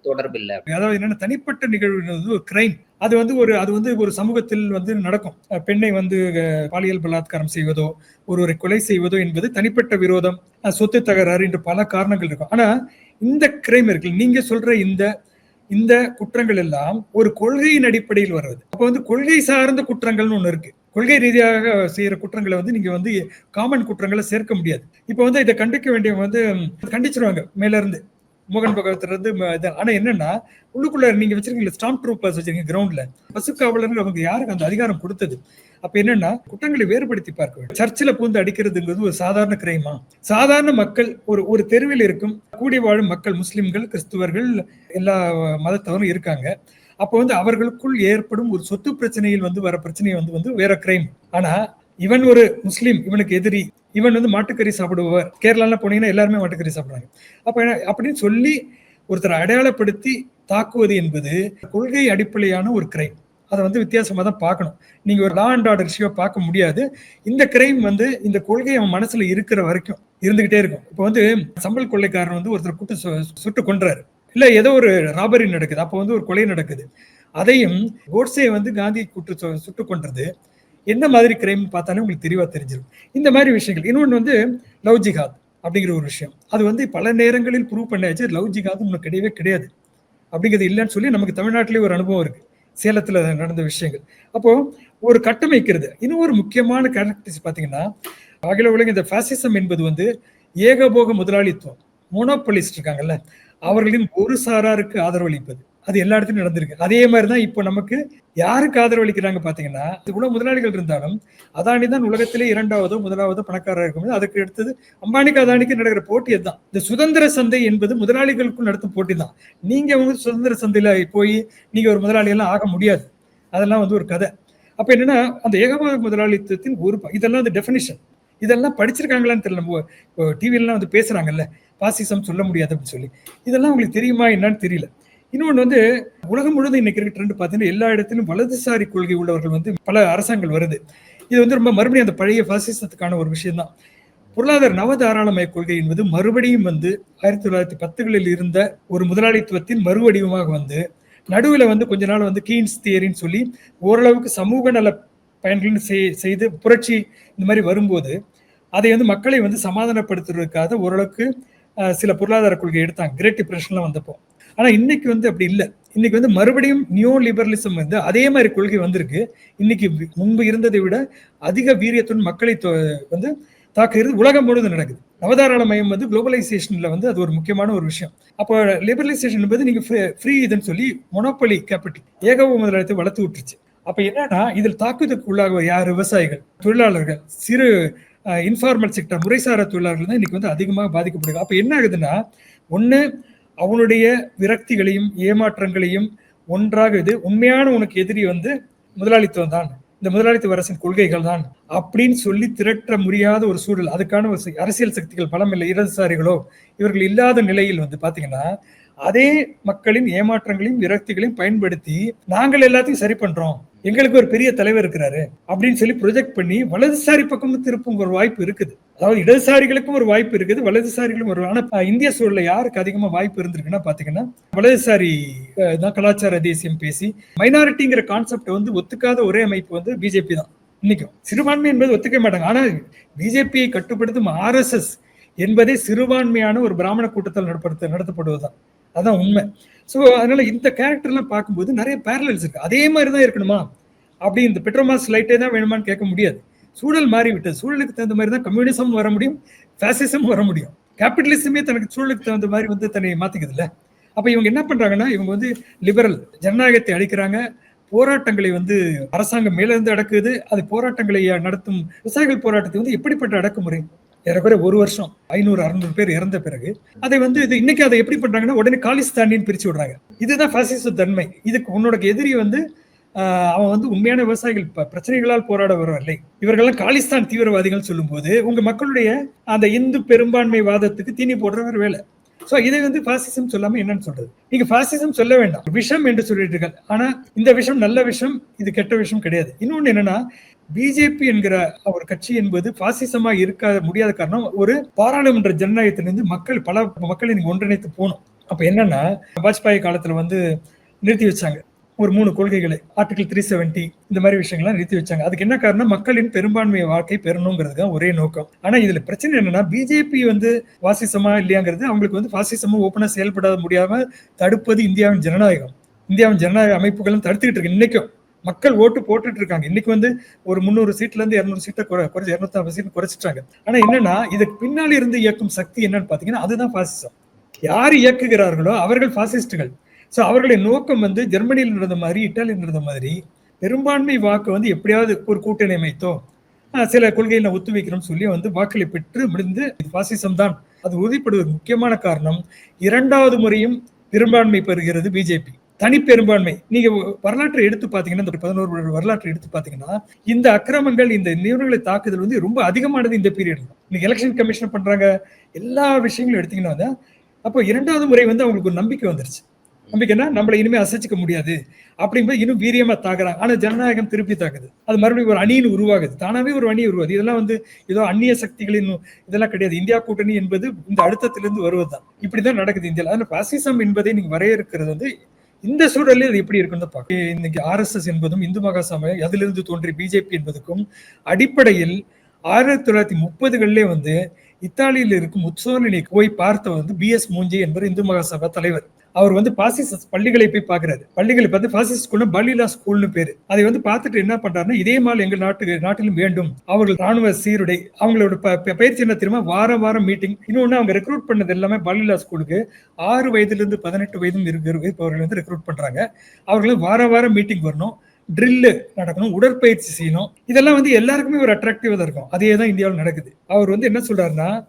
தொடர்பு இல்ல. அதாவது என்னன்னா தனிப்பட்ட நிகழ்வு கிரைம் அது வந்து ஒரு அது வந்து ஒரு சமூகத்தில் வந்து நடக்கும். பெண்ணை வந்து பாலியல் பலாத்காரம் செய்வதோ ஒருவரை கொலை செய்வதோ என்பது தனிப்பட்ட விரோதம் சொத்து தகராறு என்று பல காரணங்கள் இருக்கும். ஆனா இந்த கிரைம் இருக்கு. நீங்க சொல்ற இந்த இந்த குற்றங்கள் எல்லாம் ஒரு கொள்கையின் அடிப்படையில் வருவது அப்ப வந்து கொள்கை சார்ந்த குற்றங்கள்னு ஒண்ணு இருக்கு. கொள்கை ரீதியாக செய்யற குற்றங்களை வந்து நீங்க வந்து காமன் குற்றங்களை சேர்க்க முடியாது. இப்ப வந்து இதை கண்டிக்க வேண்டியவங்க வந்து கண்டிச்சிருவாங்க மேல இருந்து. மோகன் பகவத்ல இருந்து என்னென்னா இது. ஆனா என்னன்னா உள்ளுக்குள்ள நீங்க வச்சிருக்கீங்க ஸ்டாம்ப் ட்ரூப்பர்ஸ் வச்சிருக்கீங்க கிரவுண்ட்ல பசுக்காவலர்கள் அவங்க யாருக்கு அந்த அதிகாரம் கொடுத்தது? அப்ப என்னன்னா குற்றங்களை வேறுபடுத்தி பார்க்க வேண்டும். சர்ச்சில் பூந்து அடிக்கிறதுங்கிறது ஒரு சாதாரண கிரைமா சாதாரண மக்கள் ஒரு ஒரு தெருவில் இருக்கும் கூடி வாழும் மக்கள் முஸ்லிம்கள் கிறிஸ்துவர்கள் எல்லா மதத்தவரும் இருக்காங்க. அப்போ வந்து அவர்களுக்குள் ஏற்படும் ஒரு சொத்து பிரச்சனையில் வந்து வர பிரச்சனை வந்து வந்து வேற கிரைம் ஆனா இவன் ஒரு முஸ்லீம் இவனுக்கு எதிரி. இவன் வந்து மாட்டுக்கறி சாப்பிடுபவர். கேரளால போனீங்கன்னா எல்லாருமே மாட்டுக்கறி சாப்பிடுறாங்க. அப்ப அப்படின்னு சொல்லி ஒருத்தரை அடையாளப்படுத்தி தாக்குவது என்பது கொள்கை அடிப்படையான ஒரு கிரைம் அதை வந்து வித்தியாசமாக தான் பார்க்கணும். நீங்கள் ஒரு லா அண்ட் ஆர்டர் இஷ்யூவை பார்க்க முடியாது. இந்த கிரைம் வந்து இந்த கொள்கை அவன் மனசில் இருக்கிற வரைக்கும் இருந்துகிட்டே இருக்கும். இப்போ வந்து சம்பல் கொள்ளைக்காரன் வந்து ஒருத்தர் கூட்டு சு- சுட்டு கொன்றாரு. இல்லை ஏதோ ஒரு ராபரி நடக்குது. அப்போ வந்து ஒரு கொலை நடக்குது. அதையும் கோட்ஸே வந்து காந்தி கூட்டு சு- சுட்டு கொன்றது. என்ன மாதிரி கிரைம் பார்த்தாலும் உங்களுக்கு தெளிவாக தெரிஞ்சிடும் இந்த மாதிரி விஷயங்கள். இன்னொன்று வந்து லவ் ஜிகாத் அப்படிங்கிற ஒரு விஷயம். அது வந்து பல நேரங்களில் ப்ரூவ் பண்ணியாச்சு லவ் ஜிகாத் உங்களுக்கு கிடையவே கிடையாது. அப்படிங்கிறது இல்லைன்னு சொல்லி நமக்கு தமிழ்நாட்டிலே ஒரு அனுபவம் இருக்கு. சேலத்தில் நடந்த விஷயங்கள். அப்போது ஒரு கட்டமைக்கிறது. இன்னும் ஒரு முக்கியமான கேரக்டரிஸ் பார்த்தீங்கன்னா அகில உலக இந்த ஃபேசிசம் என்பது வந்து ஏகபோக முதலாளித்துவம். மோனோபலிஸ்ட் இருக்காங்கல்ல அவர்களின் ஒரு சாராருக்கு ஆதரவளிப்பது அது எல்லா இடத்துலையும் நடந்திருக்கு. அதே மாதிரி தான் இப்போ நமக்கு யாருக்கு ஆதரவளிக்கிறாங்க பாத்தீங்கன்னா கூட முதலாளிகள் இருந்தாலும் அதானி தான் உலகத்திலே இரண்டாவதோ முதலாவதோ பணக்காரர் இருக்கும் அதுக்கு எடுத்தது அம்பானிக்கு அதானிக்கு நடக்கிற போட்டி அதுதான். இந்த சுதந்திர சந்தை என்பது முதலாளிகளுக்கும் நடத்தும் போட்டி தான். நீங்கள் வந்து சுதந்திர சந்தையில் போய் நீங்கள் ஒரு முதலாளியெல்லாம் ஆக முடியாது. அதெல்லாம் வந்து ஒரு கதை. அப்போ என்னென்னா அந்த ஏகபோக முதலாளித்துவத்தின் ஒரு இதெல்லாம் அந்த டெஃபினிஷன் இதெல்லாம் படிச்சிருக்காங்களான்னு தெரியல. நம்ம வந்து பேசுகிறாங்கல்ல பாசிசம் சொல்ல முடியாது அப்படின்னு சொல்லி. இதெல்லாம் உங்களுக்கு தெரியுமா என்னன்னு தெரியல. இன்னொன்று வந்து உலகம் முழுவதும் இன்னைக்கு இருக்க ட்ரெண்ட் பார்த்தீங்கன்னா எல்லா இடத்திலும் வலதுசாரி கொள்கை உள்ளவர்கள் வந்து பல அரசாங்கங்கள் வருது. இது வந்து ரொம்ப மறுபடியும் அந்த பழைய பாசிசத்துக்கான ஒரு விஷயம்தான். பொருளாதார நவதாராளமய கொள்கை என்பது மறுபடியும் வந்து ஆயிரத்தி தொள்ளாயிரத்தி பத்துகளில் இருந்த ஒரு முதலாளித்துவத்தின் மறுவடிவமாக வந்து நடுவில் வந்து கொஞ்ச நாள் வந்து கீன்ஸ் தியரின்னு சொல்லி ஓரளவுக்கு சமூக நல பயன்கள் செய்- செய்து புரட்சி இந்த மாதிரி வரும்போது அதை வந்து மக்களை வந்து சமாதானப்படுத்துவதற்காக ஓரளவுக்கு சில பொருளாதார கொள்கை எடுத்தாங்க. கிரேட் டிப்ரெஷன்லாம் வந்தப்போ. ஆனால் இன்னைக்கு வந்து அப்படி இல்லை. இன்னைக்கு வந்து மறுபடியும் நியோ லிபரலிசம் வந்து அதே மாதிரி கொள்கை வந்திருக்கு. இன்னைக்கு முன்பு இருந்ததை விட அதிக வீரியத்துடன் மக்களை தொ- வந்து தாக்குகிறது உலகம் முழுவதும் நடக்குது. நவதாராளமயம் வந்து குளோபலைசேஷன்ல வந்து அது ஒரு முக்கியமான ஒரு விஷயம். அப்போ லிபரலைசேஷன் என்பது நீங்க ஃப்ரீ இதுன்னு சொல்லி மொனோபலி கேபிட்டல் ஏகபோக முதலாளித்தை வளர்த்து விட்டுருச்சு. அப்ப என்னன்னா இதில் தாக்குதலுக்கு உள்ளாக யார்? விவசாயிகள் தொழிலாளர்கள் சிறு இன்ஃபார்மல் செக்டர் முறைசாரா தொழிலாளர்கள் தான் இன்னைக்கு வந்து அதிகமாக பாதிக்கப்படுது அப்ப என்ன ஆகுதுன்னா ஒன்று அவனுடைய விரக்திகளையும் ஏமாற்றங்களையும் ஒன்றாக இது உண்மையான உனக்கு எதிரி வந்து முதலாளித்துவம் தான். இந்த முதலாளித்துவ அரசின் கொள்கைகள் தான் அப்படின்னு சொல்லி திரட்ட முடியாத ஒரு சூழல். அதுக்கான ஒரு அரசியல் சக்திகள் பலம் இல்லை இடதுசாரிகளோ இவர்கள் இல்லாத நிலையில் வந்து பாத்தீங்கன்னா அதே மக்களின் ஏமாற்றங்களையும் விரக்திகளையும் பயன்படுத்தி நாங்கள் எல்லாத்தையும் சரி பண்றோம். எங்களுக்கு ஒரு பெரிய தலைவர் இருக்கிறாரு. அப்படின்னு சொல்லி ப்ரொஜெக்ட் பண்ணி வலதுசாரி பக்கம் திருப்பும் ஒரு வாய்ப்பு இருக்குது. அதாவது இடதுசாரிகளுக்கும் ஒரு வாய்ப்பு இருக்குது. வலதுசாரிகளும் ஒரு ஆனா இந்திய சூழல்ல யாருக்கு அதிகமா வாய்ப்பு இருந்திருக்குன்னா பாத்தீங்கன்னா வலதுசாரி தான் கலாச்சார தேசியம் பேசி மைனாரிட்டிங்கிற கான்செப்ட் வந்து ஒத்துக்காத ஒரே அமைப்பு வந்து பிஜேபி தான். இன்னைக்கும் சிறுபான்மை என்பது ஒத்துக்க மாட்டாங்க. ஆனா பிஜேபியை கட்டுப்படுத்தும் ஆர்எஸ்எஸ் என்பதே சிறுபான்மையான ஒரு பிராமண கூட்டத்தில் நடப்படுத்த நடத்தப்படுவதுதான். அதான் உண்மை. ஸோ அதனால இந்த கேரக்டர்லாம் பார்க்கும்போது நிறைய பேரலல்ஸ் இருக்கு. அதே மாதிரி தான் இருக்கணுமா? அப்படி இந்த பெட்ரோமாஸ் லைட்டே தான் வேணுமான்னு கேட்க முடியாது. சூழல் மாறிவிட்டது. சூழலுக்கு தகுந்த மாதிரி தான் கம்யூனிசம் வர முடியும் ஃபேசிசம் வர முடியும். கேபிட்டலிசமே தனக்கு சூழலுக்கு தகுந்த மாதிரி வந்து தன்னை மாத்திக்குது இல்லை அப்போ இவங்க என்ன பண்ணுறாங்கன்னா இவங்க வந்து லிபரல் ஜனநாயகத்தை அழிக்கிறாங்க. போராட்டங்களை வந்து அரசாங்கம் மேலிருந்து அடக்குது. அது போராட்டங்களை நடத்தும் விவசாயிகள் போராட்டத்தை வந்து எப்படிப்பட்ட அடக்குமுறை? ஏறக்குறைய ஒரு வருஷம் ஐநூறு அறுநூறு பேர் இறந்த பிறகு அதை வந்து இது இன்னைக்கு அதை எப்படி பண்றாங்கன்னா உடனே காலிஸ்தானின்னு பிரிச்சு விடுறாங்க. இதுதான் பாசிச தன்மை. இதுக்கு உன்னோட எதிரி வந்து அவன் வந்து உண்மையான விவசாயிகள். பிரச்சனைகளால் போராட வரவில்லை இவர்கள்லாம் காலிஸ்தான் தீவிரவாதிகள் சொல்லும்போது உங்க மக்களுடைய அந்த இந்து பெரும்பான்மை வாதத்துக்கு தீனி போடுற ஒரு வேலை. சோ இதை வந்து பாசிசம் சொல்லாம என்னன்னு சொல்றது? நீங்க பாசிசம் சொல்ல வேண்டாம். விஷம் என்று சொல்லிட்டீர்கள். ஆனா இந்த விஷம் நல்ல விஷம் இது கெட்ட விஷம் கிடையாது. இன்னொன்னு என்னன்னா பிஜேபி என்கிற ஒரு கட்சி என்பது பாசிசமா இருக்க முடியாத காரணம் ஒரு பாராளுமன்ற ஜனநாயகத்திலிருந்து மக்கள் பல மக்களை நீங்க ஒன்றிணைத்து போகணும் அப்ப என்னன்னா வாஜ்பாய் காலத்துல வந்து நிறுத்தி வச்சாங்க. ஒரு மூணு கொள்கைகளை ஆர்டிகல் த்ரீ செவன்டி இந்த மாதிரி விஷயங்கள்லாம் நிறுத்தி வச்சாங்க. அதுக்கு என்ன காரணம் மக்களின் பெரும்பான்மை வாழ்க்கை பெறணுங்கிறது தான் ஒரே நோக்கம். ஆனா இதுல பிரச்சனை என்னன்னா பிஜேபி வந்து வாசிசமா இல்லையாங்கிறது அவங்களுக்கு வந்து வாசிசமா ஓப்பனா செயல்பட முடியாம தடுப்பது இந்தியாவின் ஜனநாயகம். இந்தியாவின் ஜனநாயக அமைப்புகளும் தடுத்துக்கிட்டு இருக்கு. இன்னைக்கும் மக்கள் ஓட்டு போட்டுட்டு இருக்காங்க. இன்னைக்கு வந்து ஒரு முந்நூறு சீட்ல இருந்து இருநூறு சீட்டை குறை குறைச்சு இருநூத்தி ஐம்பது சீட் குறைச்சிட்டாங்க. ஆனா என்னன்னா இதுக்கு பின்னாடி இருந்து இயக்கும் சக்தி என்னன்னு பாத்தீங்கன்னா அதுதான் பாசிசம் யார் இயக்குகிறார்களோ அவர்கள் பாசிஸ்டுகள் ஸோ அவர்களுடைய நோக்கம் வந்து ஜெர்மனியில் நடந்த மாதிரி இட்டாலியில் நடந்த மாதிரி பெரும்பான்மை வாக்கு வந்து எப்படியாவது ஒரு கூட்டணி அமைத்தோ சில கொள்கைகளை ஒத்து வைக்கிறோம்னு சொல்லி வந்து வாக்களை பெற்று முடிந்து பாசிசம் தான். அது உறுதிப்படுவதற்கு முக்கியமான காரணம் இரண்டாவது முறையும் பெரும்பான்மை பெறுகிறது பிஜேபி தனி பெரும்பான்மை. நீங்க வரலாற்றை எடுத்து பாத்தீங்கன்னா இந்த பதினோரு வரலாற்றை எடுத்து பாத்தீங்கன்னா இந்த அக்கிரமங்கள் இந்த நிறுவனங்களை தாக்குதல் வந்து ரொம்ப அதிகமானது இந்த பீரியட் இன்னைக்கு எலெக்ஷன் கமிஷன் பண்றாங்க எல்லா விஷயங்களும் எடுத்தீங்கன்னா அப்போ இரண்டாவது முறை வந்து அவங்களுக்கு ஒரு நம்பிக்கை வந்துருச்சு. நம்பிக்கைன்னா நம்மளை இனிமே அசைச்சிக்க முடியாது. அப்படிங்கும்போது இன்னும் வீரியமா தாக்குறாங்க. ஆனா ஜனநாயகம் திருப்பி தாக்குது. அது மறுபடியும் ஒரு அணின்னு உருவாகுது. தானாவே ஒரு அணி உருவாகுது. இதெல்லாம் வந்து ஏதோ அந்நிய சக்திகளின் இதெல்லாம் கிடையாது. இந்தியா கூட்டணி என்பது இந்த அழுத்தத்திலிருந்து வருவதுதான். இப்படிதான் நடக்குது இந்தியாவில். அதனால பாசிசம் என்பதை நீங்க வரையறுக்கிறது வந்து இந்த சூழலில் அது எப்படி இருக்குன்னு பார்க்க இன்னைக்கு ஆர்எஸ்எஸ் என்பதும் இந்து மகா சமயம் அதிலிருந்து தோன்றிய பிஜேபி என்பதுக்கும் அடிப்படையில் ஆயிரத்தி தொள்ளாயிரத்தி முப்பதுகளிலே வந்து இத்தாலியில் இருக்கும் முத்சோலினி போய் பார்த்த வந்து பி எஸ் மூஞ்சி என்பவர் இந்து மகாசபா தலைவர். அவர் வந்து பாசிச பள்ளிகளை போய் பார்க்கிறாரு. பள்ளிகளை பார்த்து பாசிஸ்ட் ஸ்கூல்னு பலிலா ஸ்கூல்னு பேரு. அதை வந்து பார்த்துட்டு என்ன பண்றாருன்னா இதே மாதிரி எங்கள் நாட்டு நாட்டிலும் வேண்டும். அவர்கள் ராணுவ சீருடை அவங்களோட ப- பயிற்சி என்ன தெரியுமா? வாரம் வாரம் மீட்டிங் இன்னொன்னு அவங்க ரெக்ரூட் பண்ணது எல்லாமே பலிலா ஸ்கூலுக்கு. ஆறு வயதுல இருந்து பதினெட்டு வயதும் இருக்கிற இருப்பவர்கள் வந்து ரெக்ரூட் பண்றாங்க. அவர்களும் வாரம் வாரம் மீட்டிங் வரணும். ட்ரில்லு நடக்கணும் உடற்பயிற்சி செய்யணும். இதெல்லாம் வந்து எல்லாருக்குமே ஒரு அட்ராக்டிவாக தான் இருக்கும். அதே தான் இந்தியாவில் நடக்குது. அவர் வந்து என்ன சொல்றாருன்னா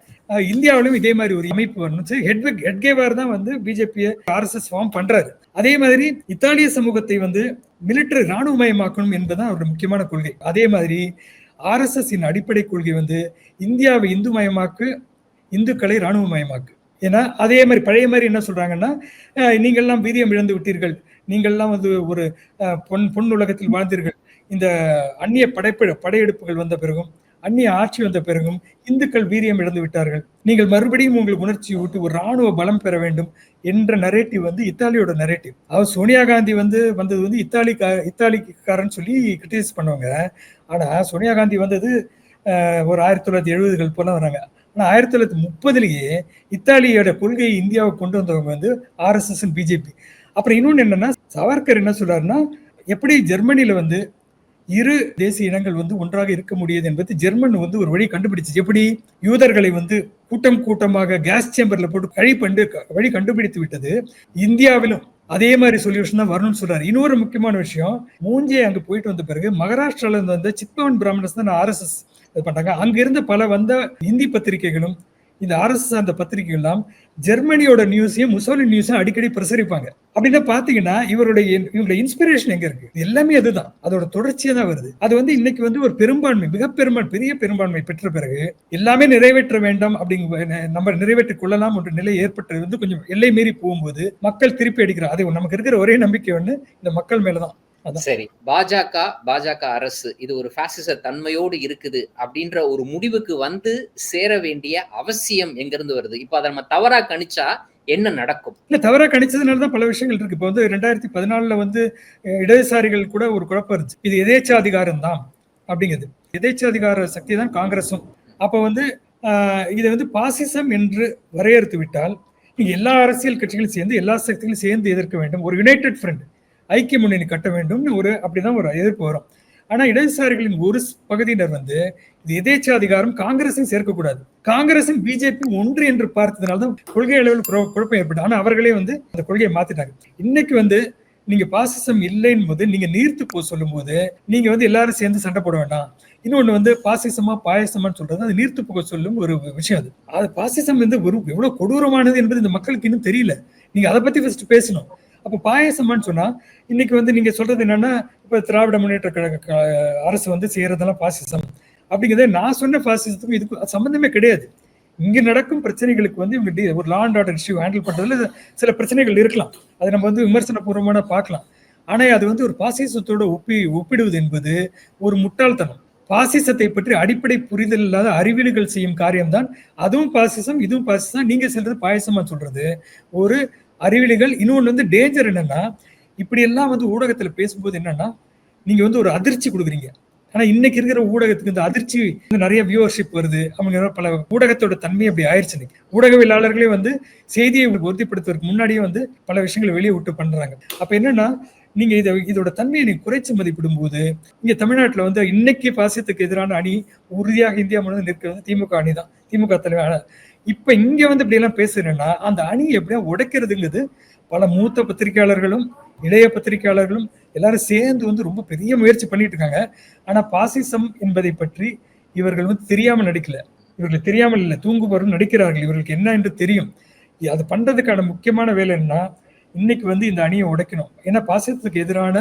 இந்தியாவிலும் இதே மாதிரி ஒரு அமைப்பு வரணும். சரி ஹெட்விக் ஹெட்கேவார் தான் வந்து பிஜேபியை ஆர்எஸ்எஸ் ஃபார்ம் பண்றாரு. அதே மாதிரி இத்தாலிய சமூகத்தை வந்து மிலிட்டரி ராணுவமயமாக்கணும் என்பதுதான் அவருடைய முக்கியமான கொள்கை. அதே மாதிரி ஆர்எஸ்எஸ்சின் அடிப்படை கொள்கை வந்து இந்தியாவை இந்து மயமாக்கு இந்துக்களை ராணுவமயமாக்கு ஏன்னா அதே மாதிரி பழைய மாதிரி என்ன சொல்றாங்கன்னா நீங்கள்லாம் வீரியம் இழந்து விட்டீர்கள். நீங்கள்லாம் வந்து ஒரு பொன் பொன் உலகத்தில் வாழ்ந்தீர்கள். இந்த அந்நிய படைப்பு படையெடுப்புகள் வந்த பிறகும் அந்நிய ஆட்சி வந்த பிறகும் இந்துக்கள் வீரியம் இழந்து விட்டார்கள். நீங்கள் மறுபடியும் உங்கள் உணர்ச்சி விட்டு ஒரு ராணுவ பலம் பெற வேண்டும் என்ற நரேட்டிவ் வந்து இத்தாலியோட நரேட்டிவ் அவர் சோனியா காந்தி வந்து வந்தது வந்து இத்தாலி இத்தாலிக்காரன்னு சொல்லி கிரிட்டிசைஸ் பண்ணுவாங்க. ஆனா சோனியா காந்தி வந்தது ஒரு ஆயிரத்தி தொள்ளாயிரத்தி எழுபதுகள் போல வராங்க. ஆனா ஆயிரத்தி தொள்ளாயிரத்தி முப்பதுலேயே இத்தாலியோட கொள்கையை இந்தியாவை கொண்டு வந்தவங்க வந்து ஆர்எஸ்எஸ் பிஜேபி அப்புறம் இன்னொன்று என்னன்னா சவர்கர் என்ன சொல்றாருன்னா எப்படி ஜெர்மனியில் வந்து இரு தேசிய இனங்கள் வந்து ஒன்றாக இருக்க முடியாது என்பது ஜெர்மன் வந்து ஒரு வழி கண்டுபிடிச்சு. எப்படி? யூதர்களை வந்து கூட்டம் கூட்டமாக கேஸ் சேம்பர்ல போட்டு கழி பண்டு வழி கண்டுபிடித்து விட்டது. இந்தியாவிலும் அதே மாதிரி சொல்யூஷன் தான் வரணும்னு சொல்றாரு. இன்னொரு முக்கியமான விஷயம் மூஞ்சியை அங்க போயிட்டு வந்த பிறகு மகாராஷ்டிரால இருந்து வந்த சித்பவன் பிராமணஸ் தான் ஆர்எஸ்எஸ் இது பண்றாங்க. அங்க இருந்த பல வந்த இந்தி பத்திரிகைகளும் இந்த ஆர்எஸ்எஸ் சார்ந்த பத்திரிகை எல்லாம் ஜெர்மனியோட நியூஸையும் முசோலின் நியூஸையும் அடிக்கடி பிரசரிப்பாங்க. அப்படின்னா பாத்தீங்கன்னா இவருடைய இவருடைய இன்ஸ்பிரேஷன் எங்க இருக்கு? எல்லாமே அதுதான். அதோட தொடர்ச்சியா தான் வருது. அது வந்து இன்னைக்கு வந்து ஒரு பெரும்பான்மை மிக பெரும்பான்மை பெரிய பெரும்பான்மை பெற்ற பிறகு எல்லாமே நிறைவேற்ற வேண்டும் அப்படிங்க நம்ம நிறைவேற்றிக் கொள்ளலாம் என்ற நிலை ஏற்பட்டது வந்து கொஞ்சம் எல்லை மீறி போகும்போது மக்கள் திருப்பி அடிக்கிறார் அது நமக்கு இருக்கிற ஒரே நம்பிக்கை ஒன்று இந்த மக்கள் மேலதான். சரி பாஜக பாஜக அரசு இது ஒரு பாசிச தன்மையோடு இருக்குது அப்படின்ற ஒரு முடிவுக்கு வந்து சேர வேண்டிய அவசியம் எங்க இருந்து வருது? இப்ப அதை நம்ம தவறா கணிச்சா என்ன நடக்கும்? இல்ல தவறா கணிச்சதுனால தான் பல விஷயங்கள் இருக்கு. இப்போ வந்து ரெண்டாயிரத்தி பதினாலுல வந்து இடதுசாரிகள் கூட ஒரு குழப்பம் இருந்துச்சு. இது எதேச்சாதிகாரம் தான் அப்படிங்கிறது எதேச்சாதிகார சக்தி தான் காங்கிரஸும். அப்போ வந்து இதை வந்து பாசிசம் என்று வரையறுத்து விட்டால் எல்லா அரசியல் கட்சிகளும் சேர்ந்து எல்லா சக்திகளும் சேர்ந்து எதிர்க்க வேண்டும். ஒரு யுனைடெட் ஃப்ரண்ட் ஐக்கிய முன்னணி கட்ட வேண்டும்னு ஒரு அப்படிதான் ஒரு எதிர்ப்பு வரும். ஆனா இடதுசாரிகளின் ஒரு ஸ் பகுதியினர் வந்து இது எதேச்சாதிகாரம் காங்கிரஸையும் சேர்க்கக்கூடாது. காங்கிரஸும் பிஜேபி ஒன்று என்று பார்த்ததுனால தான் கொள்கை அளவில் குழப்பம் ஏற்பட்டு ஆனா அவர்களே வந்து அந்த கொள்கையை மாத்திட்டாங்க. இன்னைக்கு வந்து நீங்க பாசிசம் இல்லைன்னு போது நீங்க நீர்த்து போ சொல்லும் போது நீங்க வந்து எல்லாரும் சேர்ந்து சண்டை போட வேண்டாம். இன்னொன்னு வந்து பாசிசமா பாயசமான்னு சொல்றது அது நீர்த்து போக சொல்லும் ஒரு விஷயம் அது. அது பாசிசம் வந்து ஒரு எவ்வளவு கொடூரமானது என்பது இந்த மக்களுக்கு இன்னும் தெரியல. நீங்க அதை பத்தி ஃபர்ஸ்ட் பேசணும். அப்போ பாயசம்னு சொன்னால் இன்னைக்கு வந்து நீங்கள் சொல்றது என்னன்னா இப்போ திராவிட முன்னேற்ற கழக அரசு வந்து செய்கிறதெல்லாம் பாசிசம். அப்படிங்கிறத நான் சொன்ன பாசிசத்துக்கும் இதுக்கு சம்மந்தமே கிடையாது. இங்கே நடக்கும் பிரச்சனைகளுக்கு வந்து இவங்க டி- ஒரு law and order issue handle பண்ணுறதுல சில பிரச்சனைகள் இருக்கலாம். அதை நம்ம வந்து விமர்சனப்பூர்வமான பார்க்கலாம். ஆனால் அது வந்து ஒரு பாசிசத்தோட ஒப்பி ஒப்பிடுவது என்பது ஒரு முட்டாள்தனம். பாசிசத்தை பற்றி அடிப்படை புரிதல் இல்லாத அறிவியல்கள் செய்யும் காரியம்தான். அதுவும் பாசிசம் இதுவும் பாசிசம் நீங்க சொல்றது பாயசமா சொல்றது. ஒரு அறிவிலிகள். இன்னொன்று வந்து டேஞ்சர் என்னன்னா இப்படி எல்லாம் வந்து ஊடகத்தில் பேசும்போது என்னன்னா நீங்க வந்து ஒரு அதிர்ச்சி கொடுக்குறீங்க. ஆனா இன்னைக்கு இருக்கிற ஊடகத்துக்கு இந்த அதிர்ச்சி வந்து நிறைய வியூவர்ஷிப் வருது. அவங்க பல ஊடகத்தோட தன்மை அப்படி ஆயிடுச்சு இன்னைக்கு. ஊடகவியலாளர்களே வந்து செய்தியை உறுதிப்படுத்துவதற்கு முன்னாடியே வந்து பல விஷயங்களை வெளியே விட்டு பண்றாங்க. அப்ப என்னன்னா நீங்க இதை இதோட தன்மையை நீங்க குறைச்சு மதிப்பிடும் போது இங்க தமிழ்நாட்டில் வந்து இன்னைக்கு பாசியத்துக்கு எதிரான அணி உறுதியாக இந்தியா முழுவதும் நிற்கிறது திமுக அணி தான் திமுக தலைவர் இப்ப இங்க வந்து இப்படி எல்லாம் பேசுறேன்னா அந்த அணியை எப்படியா உடைக்கிறதுங்கிறது பல மூத்த பத்திரிகையாளர்களும் இளைய பத்திரிகையாளர்களும் எல்லாரும் சேர்ந்து வந்து ரொம்ப பெரிய முயற்சி பண்ணிட்டு இருக்காங்க. ஆனா பாசிசம் என்பதை பற்றி இவர்கள் வந்து தெரியாமல் நடிக்கல. இவர்களுக்கு தெரியாமல் இல்லை தூங்குபவரும் நடிக்கிறார்கள். இவர்களுக்கு என்ன என்று தெரியும். அது பண்றதுக்கான முக்கியமான வேலை என்னன்னா இன்னைக்கு வந்து இந்த அணியை உடைக்கணும். ஏன்னா பாசிசத்துக்கு எதிரான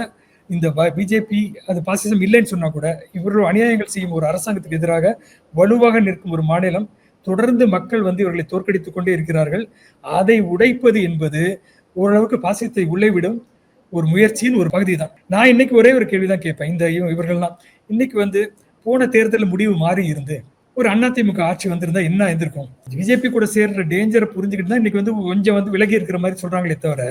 இந்த பிஜேபி அது பாசிசம் இல்லைன்னு சொன்னா கூட இவர்கள் அநியாயங்கள் செய்யும் ஒரு அரசாங்கத்துக்கு எதிராக வலுவாக நிற்கும் ஒரு மாநிலம் தொடர்ந்து மக்கள் வந்து இவர்களை தோற்கடித்துக் கொண்டே இருக்கிறார்கள். அதை உடைப்பது என்பது ஓரளவுக்கு பாசியத்தை உள்ளே விடும் ஒரு முயற்சியின் ஒரு பகுதி தான் நான் இன்னைக்கு ஒரே ஒரு கேள்விதான் கேட்பேன். இந்த இவர்கள்லாம் இன்னைக்கு வந்து போன தேர்தலில் முடிவு மாறி இருந்து ஒரு அதிமுக ஆட்சி வந்திருந்தா என்ன இருந்திருக்கும் பிஜேபி கூட சேர்ற டேஞ்சரை புரிஞ்சுக்கிட்டு தான் இன்னைக்கு வந்து கொஞ்சம் வந்து விலகி இருக்கிற மாதிரி சொல்றாங்களே தவிர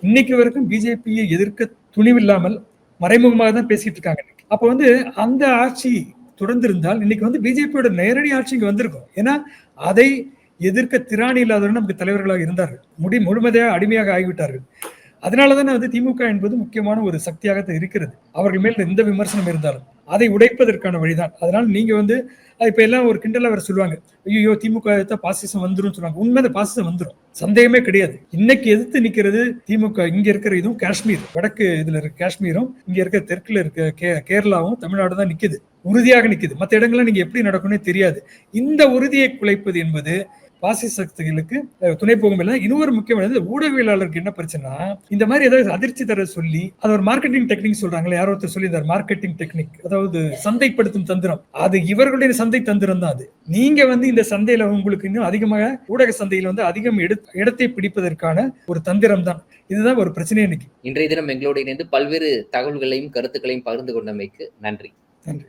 இன்னைக்கு வரைக்கும் பிஜேபியை எதிர்க்க துணிவில்லாமல் மறைமுகமாக தான் பேசிட்டு இருக்காங்க அப்ப வந்து அந்த ஆட்சி தொடர்ந்து இருந்தால் இன்னைக்கு வந்து பிஜேபியோட நேரடி ஆட்சி இங்கே வந்திருக்கும். ஏன்னா அதை எதிர்க்க திராணி இல்லாதவர்கள் நமக்கு தலைவர்களாக இருந்தார்கள். முடி முழுமதையாக அடிமையாக ஆகிவிட்டார்கள். அதனாலதான் வந்து திமுக என்பது முக்கியமான ஒரு சக்தியாக தான் இருக்கிறது. அவர்கள் மேல் எந்த விமர்சனம் இருந்தாலும் அதை உடைப்பதற்கான வழிதான். அதனால நீங்க வந்து இப்ப எல்லாம் ஒரு கிண்டல வேற சொல்லுவாங்க. ஐயோ திமுக எதிர்த்தா பாசிசம் வந்துரும் சொல்லுவாங்க. உண்மையில பாசிசம் வந்துடும் சந்தேகமே கிடையாது. இன்னைக்கு எதிர்த்து நிக்கிறது திமுக. இங்க இருக்கிற இதுவும் காஷ்மீர். வடக்கு இதுல இருக்க காஷ்மீரும் இங்க இருக்க தெற்குல இருக்க கே- கேரளாவும் தமிழ்நாடு தான் நிக்குது. உறுதியாக நிக்குது. மற்ற இடங்கள்ல நீங்க எப்படி நடக்கும்னே தெரியாது. இந்த உறுதியை குலைப்பது என்பது பாசிச சக்திகளுக்கு துணை போகும் இல்லை. இன்னொரு முக்கியமானது ஊடகவியலாளருக்கு என்ன பிரச்சனை இந்த மாதிரி ஏதாவது அதிர்ச்சி தர சொல்லி அது ஒரு மார்க்கெட்டிங் டெக்னிக் சொல்றாங்களே யாரோ ஒருத்தர் சொல்லியிருந்தார் மார்க்கெட்டிங் டெக்னிக் அதாவது சந்தைப்படுத்தும் தந்திரம். அது இவர்களுடைய சந்தை தந்திரம் தான் அது. நீங்க வந்து இந்த சந்தையில உங்களுக்கு இன்னும் அதிகமாக ஊடக சந்தையில வந்து அதிகம் இடத்தை பிடிப்பதற்கான ஒரு தந்திரம் தான். இதுதான் ஒரு பிரச்சனை இன்னைக்கு இன்றைய தினம் எங்களோடு இணைந்து பல்வேறு தகவல்களையும் கருத்துக்களையும் பகிர்ந்து கொண்டமைக்கு நன்றி. நன்றி.